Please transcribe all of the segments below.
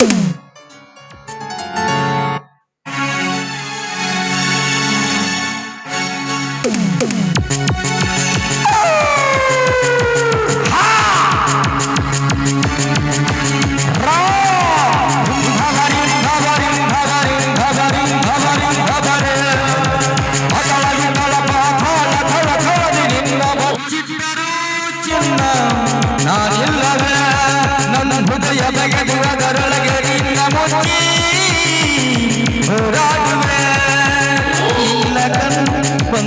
Boom.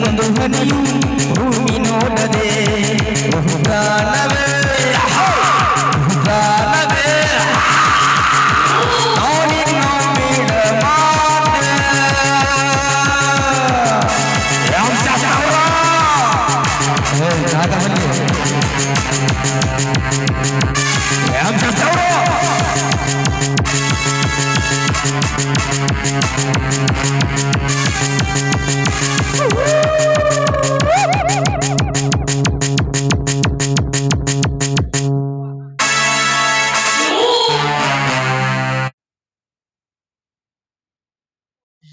ಒಂದು ಹನಿಯು ಭೂಮಿ ನೋಡದೆ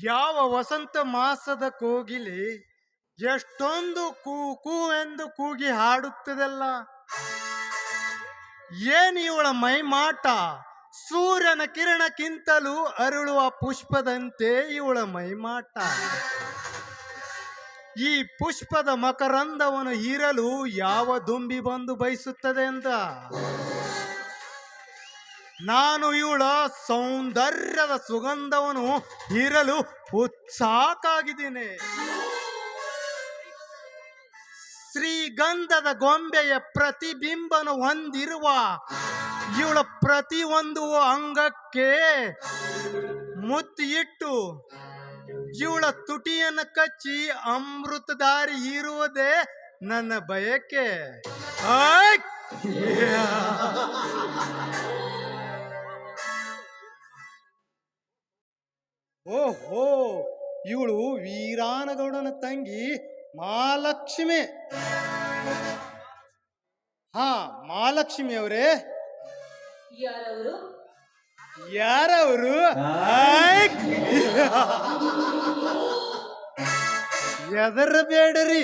ಯಾವ ವಸಂತ ಮಾಸದ ಕೋಗಿಲೆ ಎಷ್ಟೊಂದು ಕೂ ಕೂ ಎಂದು ಕೂಗಿ ಹಾಡುತ್ತದಲ್ಲ. ಏನು ಇವಳ ಮೈಮಾಟ? ಸೂರ್ಯನ ಕಿರಣಕ್ಕಿಂತಲೂ ಅರಳುವ ಪುಷ್ಪದಂತೆ ಇವಳ ಮೈಮಾಟ. ಈ ಪುಷ್ಪದ ಮಕರಂದವನ್ನು ಹೀರಲು ಯಾವ ದುಂಬಿ ಬಂದು ಬಯಸುತ್ತದೆ ಅಂತ ನಾನು ಇವಳ ಸೌಂದರ್ಯದ ಸುಗಂಧವನ್ನು ಹೀರಲು ಉತ್ಸಾಹಕ್ಕಾಗಿದ್ದೇನೆ. ಶ್ರೀಗಂಧದ ಗೊಂಬೆಯ ಪ್ರತಿಬಿಂಬನು ಹೊಂದಿರುವ ಇವಳ ಪ್ರತಿಯೊಂದು ಅಂಗಕ್ಕೆ ಮುತ್ತಿಟ್ಟು ಇವಳ ತುಟಿಯನ್ನು ಕಚ್ಚಿ ಅಮೃತದಾರಿ ಇರುವುದೇ ನನ್ನ ಬಯಕೆ. ಓಹೋ ಇವಳು ವೀರಾನಗೌಡನ ತಂಗಿ ಮಹಾಲಕ್ಷ್ಮಿ ಹಾ ಮಹಾಲಕ್ಷ್ಮಿ ಅವರೇ. ಯಾರವರು? ಎದರ! ಹೆದರಬೇಡ್ರಿ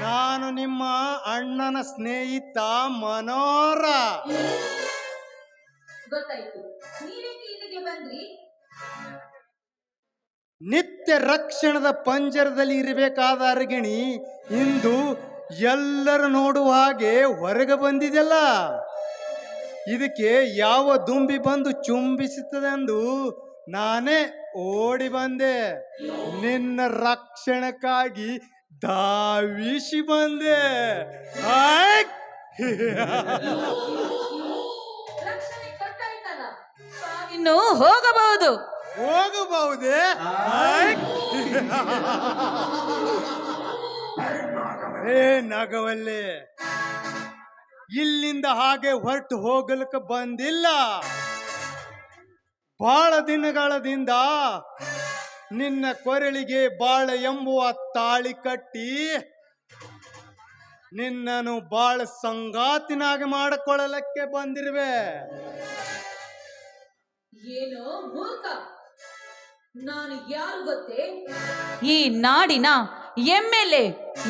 ನಾನು ನಿಮ್ಮ ಅಣ್ಣನ ಸ್ನೇಹಿತ ಮನೋರ. ಗೊತ್ತಾಯ್ತು. ನೀವೇಕೆ ಇಲ್ಲಿಗೆ ಬಂದ್ರಿ? ನಿತ್ಯ ರಕ್ಷಣದ ಪಂಜರದಲ್ಲಿ ಇರಬೇಕಾದ ಅರ್ಗಿಣಿ ಇಂದು ಎಲ್ಲರೂ ನೋಡುವ ಹಾಗೆ ಹೊರಗೆ ಬಂದಿದೆಲ್ಲ ಇದಕ್ಕೆ ಯಾವ ದುಂಬಿ ಬಂದು ಚುಂಬಿಸುತ್ತದೆಂದು ನಾನೇ ಓಡಿ ಬಂದೆ. ನಿನ್ನ ರಕ್ಷಣಕ್ಕಾಗಿ ದಾವಿಸಿ ಬಂದೆ. ಇನ್ನು ಹೋಗಬಹುದು. ಹೋಗಬಹುದೇ? ಏ ನಾಗವಲ್ಲಿ ಇಲ್ಲಿಂದ ಹಾಗೆ ಹೊರಟು ಹೋಗಲಿಕ್ಕೆ ಬಂದಿಲ್ಲ. ಬಹಳ ದಿನಗಳದಿಂದ ನಿನ್ನ ಕೊರಳಿಗೆ ಬಾಳ ಎಂಬುವ ತಾಳಿ ಕಟ್ಟಿ ನಿನ್ನನ್ನು ಬಾಳ ಸಂಗಾತಿನಾಗಿ ಮಾಡಿಕೊಳ್ಳಲಕ್ಕೆ ಬಂದಿರುವೆ. ಏನೋ ಮೂರ್ಖ? ನಾನು ಯಾರು ಗೊತ್ತೇ? ಈ ನಾಡಿನ ಎಂ ಎಲ್ ಎ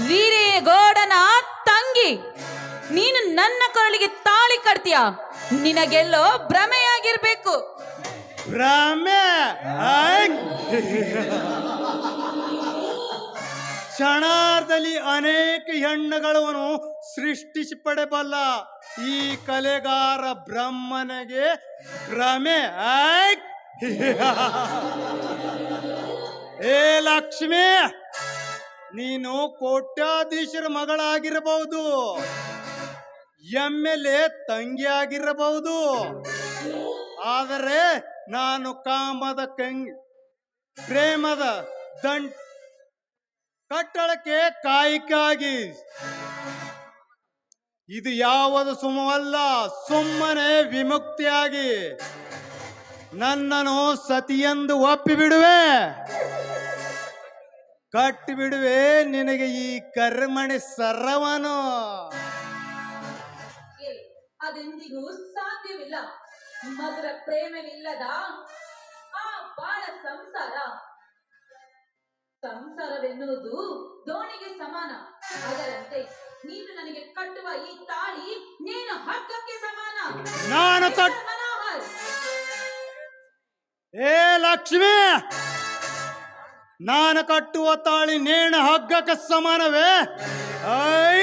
ವೀರೇಗೌಡನ ತಂಗಿ. ನೀನು ನನ್ನ ಕೊರಳಿಗೆ ತಾಳಿ ಕಟ್ತೀಯ? ನಿನಗೆಲ್ಲೋ ಭ್ರಮೆಯಾಗಿರ್ಬೇಕು. ಭ್ರಮೆ! ಕ್ಷಣಾರ್ಧದಲ್ಲಿ ಅನೇಕ ಹೆಣ್ಣುಗಳನ್ನು ಸೃಷ್ಟಿಸಿ ಪಡೆಬಲ್ಲ ಈ ಕಲೆಗಾರ ಬ್ರಹ್ಮನಿಗೆ ಭ್ರಮೆ ಆಯ್! ಏ ಲಕ್ಷ್ಮಿ, ನೀನು ಕೋಟ್ಯಾಧೀಶರ ಮಗಳಾಗಿರಬಹುದು. ಎಂ ಎಲ್ ಎ ತಂಗಿ ಆಗಿರಬಹುದು. ಆದರೆ ನಾನು ಕಾಮದ ಕಂಗಿ ಪ್ರೇಮದ ದಂಟ್ ಕಟ್ಟಳಕ್ಕೆ ಕಾಯಿಕಾಗಿ. ಇದು ಯಾವುದು ಸುಮವಲ್ಲ, ಸುಮ್ಮನೆ ವಿಮುಕ್ತಿಯಾಗಿ. ನನ್ನನ್ನು ಸತಿಯೆಂದು ಒಪ್ಪಿ ಬಿಡುವೆ ಕಟ್ಟಿ ಬಿಡುವೆ ನಿನಗೆ ಈ ಕರ್ಮಣಿ ಸರ್ರವನು ಅದೆಂದಿಗೂ ಸಾಧ್ಯವಿಲ್ಲ. ಮಧುರ ಪ್ರೇಮವಿಲ್ಲದ ಆ ಬಾಳ ಸಂಸಾರ. ಸಂಸಾರವೆನ್ನುವುದು ದೋಣಿಗೆ ಸಮಾನ. ಅದರಂತೆ ನೀನು ನನಗೆ ಕಟ್ಟುವ ಈ ತಾಳಿ ನೀನು ಹಗ್ಗಕ್ಕೆ ಸಮಾನ. ನಾನು ಏ ಲಕ್ಷ್ಮಿ, ನಾನು ಕಟ್ಟುವ ತಾಳಿ ನೇಣ ಹಗ್ಗಕ್ಕೆ ಸಮಾನವೇ? ಐ!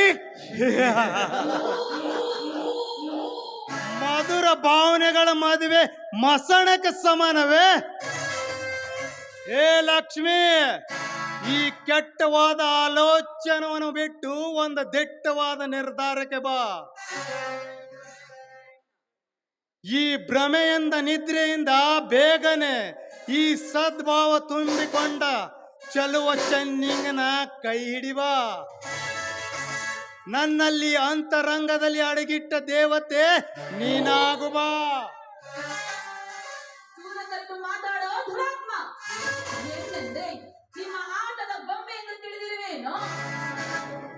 ಮಧುರ ಭಾವನೆಗಳ ಮದುವೆ ಮಸಣಕ್ಕೆ ಸಮಾನವೇ? ಏ ಲಕ್ಷ್ಮಿ, ಈ ಕೆಟ್ಟವಾದ ಆಲೋಚನವನ್ನು ಬಿಟ್ಟು ಒಂದು ದಿಟ್ಟವಾದ ನಿರ್ಧಾರಕ್ಕೆ ಬಾ. ಈ ಭ್ರಮೆಯಿಂದ, ನಿದ್ರೆಯಿಂದ ಬೇಗನೆ ಈ ಸದ್ಭಾವ ತುಂಬಿಕೊಂಡ ಚಲುವ ಚೆನ್ನಿಂಗನ ಕೈ ಹಿಡಿವ. ನನ್ನಲ್ಲಿ ಅಂತರಂಗದಲ್ಲಿ ಅಡಗಿಟ್ಟ ದೇವತೆ ನೀನಾಗುವ.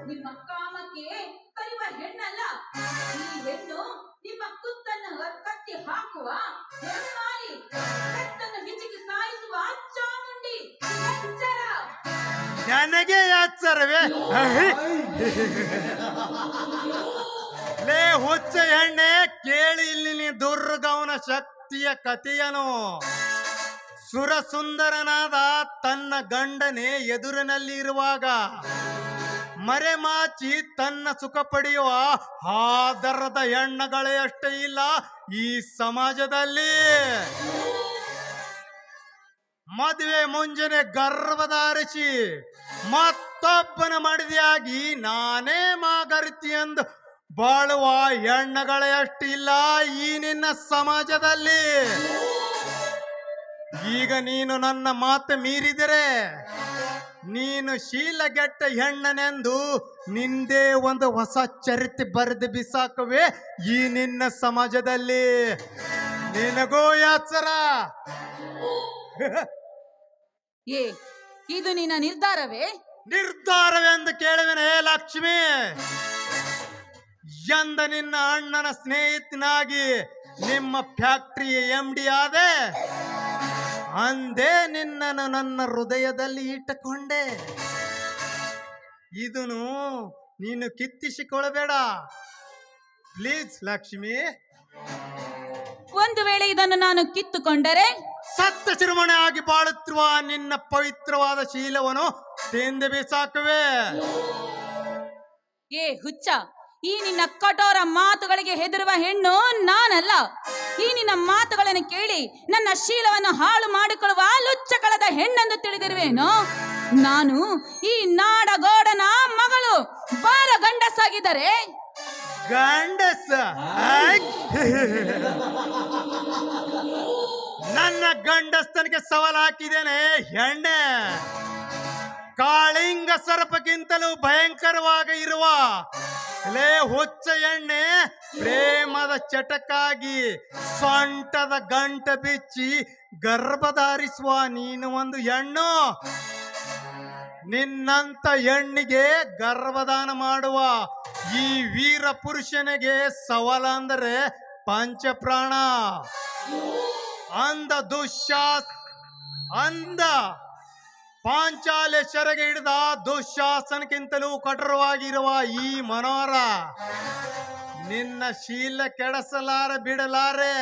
ನಿಮ್ಮ ಕಾಮಕ್ಕೆ ಹೆಣ್ಣಲ್ಲ, ಈ ಹೆಣ್ಣು ನಿಮ್ಮ ಕುತ್ತನ್ನು ಕತ್ತಿ ಹಾಕುವ ಹೆಣ್ಣಾಲಿ ಕತ್ತನ್ನು ಹಿಚಿಕಿ ಸಾಯಿಸುವ ಚಾಮುಂಡಿ ಎಚ್ಚರ. ನನಗೆ ಎಚ್ಚರವೇ? ಲೇ, ಹುಚ್ಚ ಎಣ್ಣೆ ಕೇಳಿ ಇಲ್ಲಿ ದುರ್ಗವನ ಶಕ್ತಿಯ ಕಥೆಯನು. ಸುರಸುಂದರನಾದ ತನ್ನ ಗಂಡನೇ ಎದುರಿನಲ್ಲಿ ಇರುವಾಗ ಮರೆಮಾಚಿ ತನ್ನ ಸುಖ ಪಡೆಯುವ ಆದರದ ಹೆಣ್ಣುಗಳೇ ಅಷ್ಟೇ ಇಲ್ಲ ಈ ಸಮಾಜದಲ್ಲಿ. ಮದುವೆ ಮುಂಜಾನೆ ಗರ್ಭಧಾರಿಸಿ ಮತ್ತೊಬ್ಬನ ಮಡದಿಯಾಗಿ ನಾನೇ ಮಾಗರಿತಿ ಎಂದು ಬಾಳುವ ಹೆಣ್ಣಗಳೇ ಅಷ್ಟಿಲ್ಲ ಈ ನಿನ್ನ ಸಮಾಜದಲ್ಲಿ. ಈಗ ನೀನು ನನ್ನ ಮಾತು ಮೀರಿದರೆ ನೀನು ಶೀಲಗೆಟ್ಟ ಹೆಣ್ಣನೆಂದು ನಿಂದೇ ಒಂದು ಹೊಸ ಚರಿತ್ರೆ ಬರೆದು ಬಿಸಾಕವೆ ಈ ನಿನ್ನ ಸಮಾಜದಲ್ಲಿ. ನಿನಗೋ ಯಾಚರ ಏ ಇದು ನಿನ್ನ ನಿರ್ಧಾರವೇ? ನಿರ್ಧಾರವೆಂದು ಕೇಳುವೆನೆ ಲಕ್ಷ್ಮಿ. ಎಂದ ನಿನ್ನ ಅಣ್ಣನ ಸ್ನೇಹಿತನಾಗಿ ನಿಮ್ಮ ಫ್ಯಾಕ್ಟರಿ ಎಂ ಡಿ ಆದೆ. ಅಂದೇ ನಿನ್ನನ್ನು ನನ್ನ ಹೃದಯದಲ್ಲಿ ಇಟ್ಟುಕೊಂಡೆ. ಇದನ್ನು ನೀನು ಕಿತ್ತಿಸಿಕೊಳ್ಳಬೇಡ. ಪ್ಲೀಸ್ ಲಕ್ಷ್ಮಿ. ಒಂದು ವೇಳೆ ಇದನ್ನು ನಾನು ಕಿತ್ತುಕೊಂಡರೆ? ಸತ್ತ ಚಿರುಮಣೆ ಆಗಿ ಬಾಳುತ್ತಿರುವ ನಿನ್ನ ಪವಿತ್ರವಾದ ಶೀಲವನ್ನು ತಿಂದು ಬಿಸಾಕುವೆ. ಏ ಹುಚ್ಚ ಈ ನಿನ್ನ ಕಠೋರ ಮಾತುಗಳಿಗೆ ಹೆದರುವ ಹೆಣ್ಣು ನಾನಲ್ಲ. ಈ ನಿನ್ನ ಮಾತುಗಳನ್ನು ಕೇಳಿ ನನ್ನ ಶೀಲವನ್ನು ಹಾಳು ಮಾಡಿಕೊಳ್ಳುವ ಲುಚ್ಚಕಳದ ಹೆಣ್ಣೆಂದು ತಿಳಿದಿರುವೇನು? ನಾನು ಈ ನಾಡಗೌಡನ ಮಗಳು ಬಾಲ ಗಂಡಸಾಗಿದ್ದರೆ? ಗಂಡಸ? ನನ್ನ ಗಂಡಸ್ತನಿಗೆ ಸವಾಲು ಹಾಕಿದ್ದೇನೆ, ಹೆಣ್ಣೆ. ಕಾಳಿಂಗ ಸರ್ಪಕ್ಕಿಂತಲೂ ಭಯಂಕರವಾಗಿ ಇರುವ ಲೇ ಹುಚ್ಚ ಎಣ್ಣೆ ಪ್ರೇಮದ ಚಟಕ್ಕಾಗಿ ಸೊಂಟದ ಗಂಟ ಬಿಚ್ಚಿ ಗರ್ಭಧಾರಿಸುವ ನೀನು ಒಂದು ಹೆಣ್ಣು. ನಿನ್ನಂತ ಹೆಣ್ಣಿಗೆ ಗರ್ಭದಾನ ಮಾಡುವ ಈ ವೀರ ಪುರುಷನಿಗೆ ಸವಾಲ ಅಂದರೆ ಪಂಚಪ್ರಾಣ. ಅಂದ ದುಶ್ಯಾ ಅಂದ ಪಾಂಚಾಲೆ ಹಿಡಿದ ದುಶಾಸನಕ್ಕಿಂತಲೂ ಕಠೋರವಾಗಿರುವ ಈ ಮನೋರ ನಿನ್ನ ಶೀಲ ಕೆಡಸಲಾರ ಬಿಡಲಾರೆ.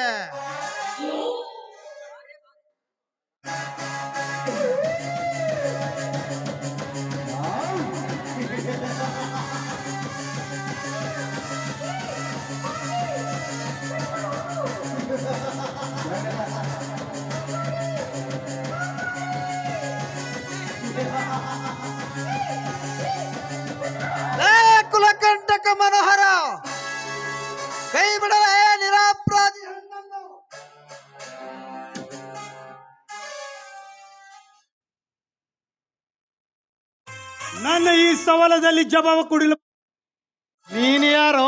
ಮನೋಹರ ಕೈ ಬಿಡಲೇ ನಿರಾಪರಾಧಿ. ನನ್ನ ಈ ಸವಾಲದಲ್ಲಿ ಜವಾಬ ಕೊಡಿಲ್ಲ ನೀನು ಯಾರೋ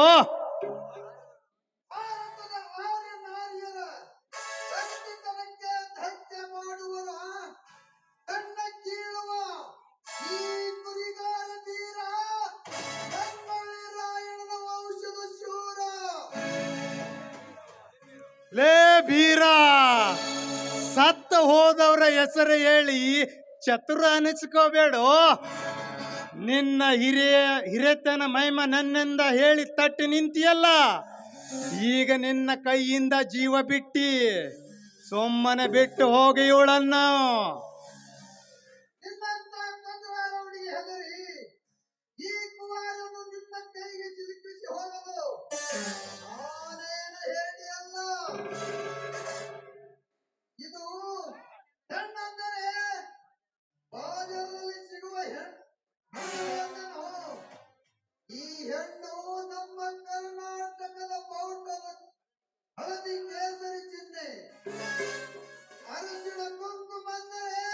ಹೆಸರು ಹೇಳಿ ಚತುರ ಅನಿಸ್ಕೋಬೇಡು. ನಿನ್ನ ಹಿರಿಯ ಹಿರಿಯತನ ಮಹಿಮ ನನ್ನಿಂದ ಹೇಳಿ ತಟ್ಟಿ ನಿಂತಿಯಲ್ಲ. ಈಗ ನಿನ್ನ ಕೈಯಿಂದ ಜೀವ ಬಿಟ್ಟಿ. ಸುಮ್ಮನೆ ಬಿಟ್ಟು ಹೋಗಿ ಇವಳನ್ನು. ಈ ಕರ್ನಾಟಕದ ಪೌಂಡದ ಹಳದಿ ಕೇಸರಿ ಚಿಹ್ನೆ. ಅರಸಿನ ಕುಂಕುಮಂದರೆ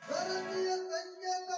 ಭಾರತೀಯ ಸಂಕೇತ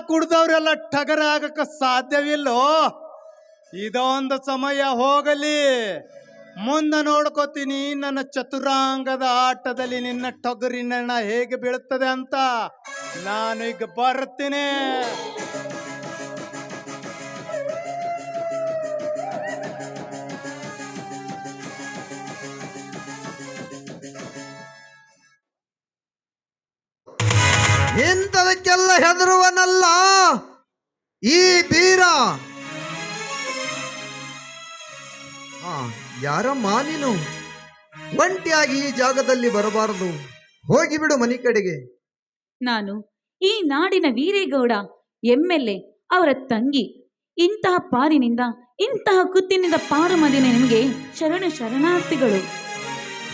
ಕುಡ್ದವ್ರೆಲ್ಲ ಠಗರ ಆಗಕ್ಕೆ ಸಾಧ್ಯವಿಲ್ಲೋ? ಇದೊಂದು ಸಮಯ ಹೋಗಲಿ. ಮುಂದೆ ನೋಡ್ಕೋತೀನಿ, ನನ್ನ ಚತುರಾಂಗದ ಆಟದಲ್ಲಿ ನಿನ್ನ ಟೊಗರಿನ ಹೇಗೆ ಬೀಳುತ್ತದೆ ಅಂತ. ನಾನು ಈಗ ಬರ್ತೀನಿ. ಇಂಥದಕ್ಕೆಲ್ಲ ಹೆದರುವನಲ್ಲ. ಈ ಬೀರ. ಹಾ ಯಾರಮ್ಮ ನೀನು? ಒಂಟಿಯಾಗಿ ಈ ಜಾಗದಲ್ಲಿ ಬರಬಾರದು. ಹೋಗಿಬಿಡು ಮನೆ ಕಡೆಗೆ. ನಾನು ಈ ನಾಡಿನ ವೀರೇಗೌಡ ಎಮ್ಮೆಲ್ಲೆ ಅವರ ತಂಗಿ. ಇಂತಹ ಪಾರಿನಿಂದ ಇಂತಹ ಕುತ್ತಿನಿಂದ ಪಾರು ಮದಿನ ನಿಮಗೆ ಶರಣ ಶರಣಾರ್ಥಿಗಳು.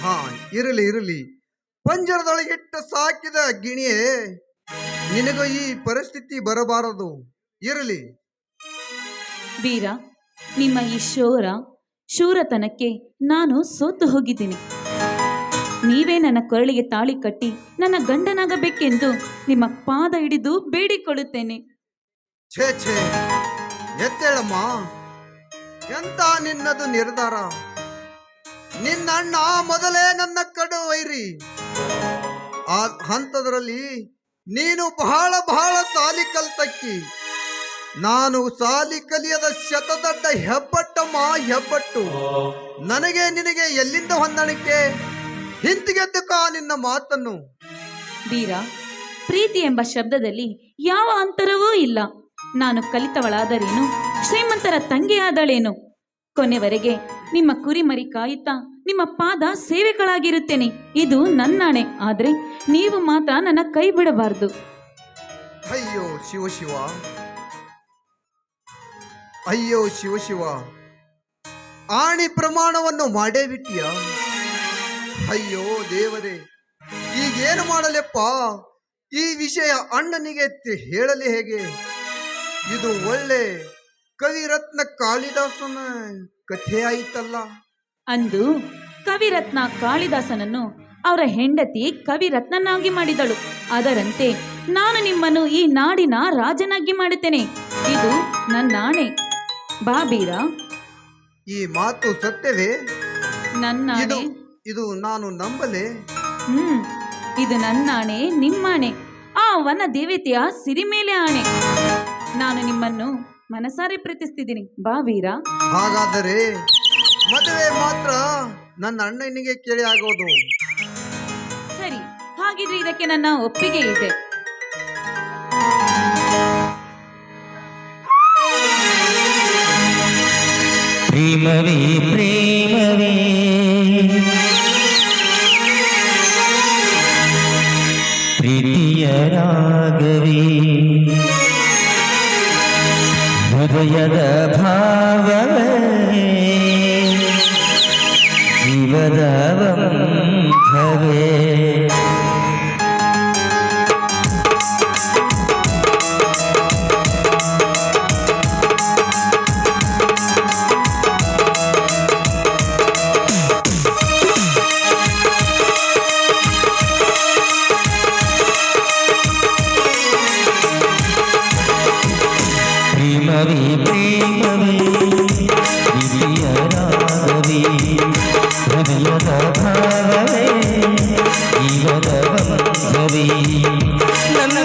ಹಾ ಇರಲಿ ಇರಲಿ. ಪಂಜರದೊಳಗಿಟ್ಟು ಸಾಕಿದ ಗಿಣಿಯೇ. ನಿನಗೂ ಈ ಪರಿಸ್ಥಿತಿ ಬರಬಾರದು. ಇರಲಿ. ವೀರ ನಿಮ್ಮ ಈ ಶೋರ ಶೂರತನಕ್ಕೆ ನಾನು ಸೋತು ಹೋಗಿದ್ದೀನಿ. ನೀವೇ ನನ್ನ ಕೊರಳಿಗೆ ತಾಳಿ ಕಟ್ಟಿ ನನ್ನ ಗಂಡನಾಗಬೇಕೆಂದು ನಿಮ್ಮ ಪಾದ ಹಿಡಿದು ಬೇಡಿಕೊಳ್ಳುತ್ತೇನೆ. ಛೇ ಛೇ. ಎತ್ತೇಳಮ್ಮ ಎಂತ ನಿನ್ನದು ನಿರ್ಧಾರ? ನಿನ್ನ ಅಣ್ಣ ಮೊದಲೇ ನನ್ನ ಕಡು ವೈರಿ ಆ ಹಂತದರಲ್ಲಿ ನೀನು ಬಹಳ ಬಹಳ ಸಾಲಿ ಕಲ್ತಕ್ಕಿ. ನಾನು ಸಾಲಿ ಕಲಿಯದ ಶತದಡ್ಡ ಹೆಬ್ಬಟ್ಟಮ್ಮ ಹೆಬ್ಬಟ್ಟು. ನನಗೆ ನಿನಗೆ ಎಲ್ಲಿಂದ ಹೊಂದಾಣಿಕೆ? ಹಿಂತಿಗೆದ್ದುಕ ನಿನ್ನ ಮಾತನ್ನು. ವೀರ ಪ್ರೀತಿ ಎಂಬ ಶಬ್ದದಲ್ಲಿ ಯಾವ ಅಂತರವೂ ಇಲ್ಲ. ನಾನು ಕಲಿತವಳಾದರೇನು? ಶ್ರೀಮಂತರ ತಂಗಿಯಾದಳೇನು? ಕೊನೆವರೆಗೆ ನಿಮ್ಮ ಕುರಿಮರಿ ಕಾಯುತ್ತಾ ನಿಮ್ಮ ಪಾದ ಸೇವೆಗಳಾಗಿರುತ್ತೇನೆ. ಇದು ನನ್ನಾಣೆ. ಆದರೆ ನೀವು ಮಾತ್ರ ನನ್ನ ಕೈ ಬಿಡಬಾರದು. ಅಯ್ಯೋ, ಶಿವ ಶಿವ. ಅಯ್ಯೋ, ಶಿವ ಶಿವ. ಆಣಿ ಪ್ರಮಾಣವನ್ನು ಮಾಡೇ ಬಿಟ್ಟಿಯ? ಅಯ್ಯೋ, ದೇವರೇ, ಈಗೇನು ಮಾಡಲೆಪ್ಪ? ಈ ವಿಷಯ ಅಣ್ಣನಿಗೆ ಹೇಳಲಿ ಹೇಗೆ? ಇದು ಒಳ್ಳೆ ಕವಿರತ್ನ ಕಾಳಿದಾಸನ ಕಥೆ ಆಯಿತಲ್ಲ ಅಂದು ಕವಿರತ್ನ ಕಾಳಿದಾಸನನ್ನು ಅವರ ಹೆಂಡತಿ ಕವಿರತ್ನನಾಗಿ ಮಾಡಿದಳು. ಅದರಂತೆ ನಾನು ನಿಮ್ಮನ್ನು ಈ ನಾಡಿನ ರಾಜನಾಗಿ ಮಾಡುತ್ತೇನೆ. ಇದು ನನ್ನ ಆಣೆ. ಬಾ ಬೀರ. ಈ ಮಾತು ಸತ್ಯವೇ? ನನ್ನ ಇದು ನಾನು ನಂಬಲೆ? ಹ್ಮ್ ಇದು ನನ್ನ ಆಣೆ ನಿಮ್ಮಾಣೆ ಆ ವನ ದೇವತೆಯ ಸಿರಿ ಮೇಲೆ ಆಣೆ. ನಾನು ನಿಮ್ಮನ್ನು ಮನಸಾರೆ ಪ್ರೀತಿಸ್ತಿದ್ದೀನಿ. ಬಾ ವೀರ ಹಾಗಾದರೆ ಮದುವೆ ಮಾತ್ರ ನನ್ನ ಅಣ್ಣನಿಗೆ ಕೇಳಿ ಆಗೋದು. ಸರಿ ಹಾಗಿದ್ರೆ ಇದಕ್ಕೆ ನನ್ನ ಒಪ್ಪಿಗೆ ಇದೆ. ಪ್ರೇಮವೇ ನನ್ನ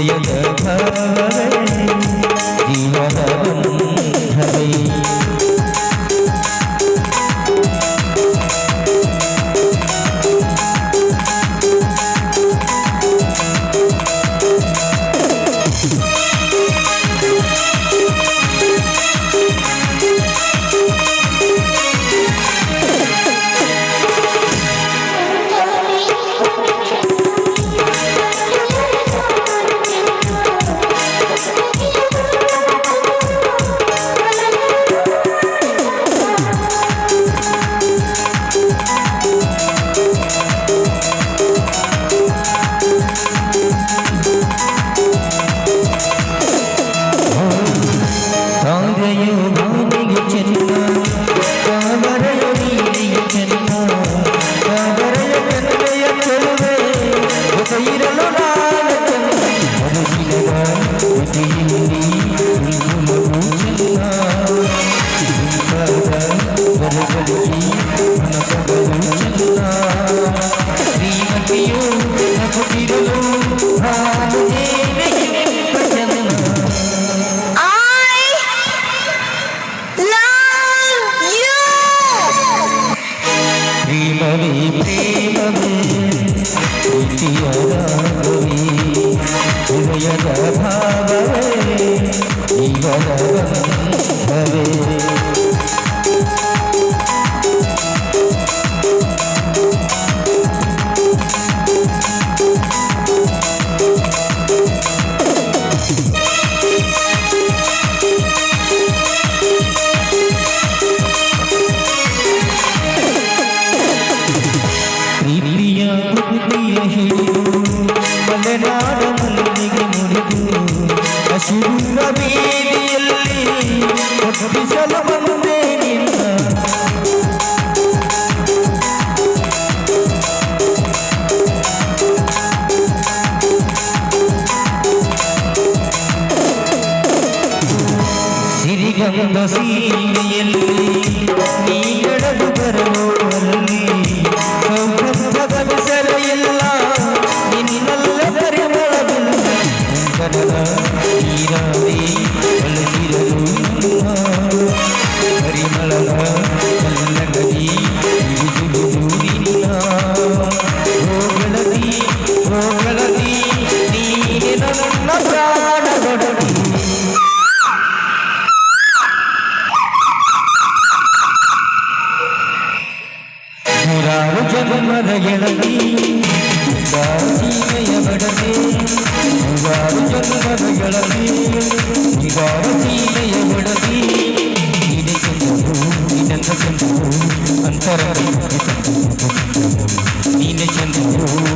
ಹೃದಯದ ಭಾವವೇ நீல சந்திரன்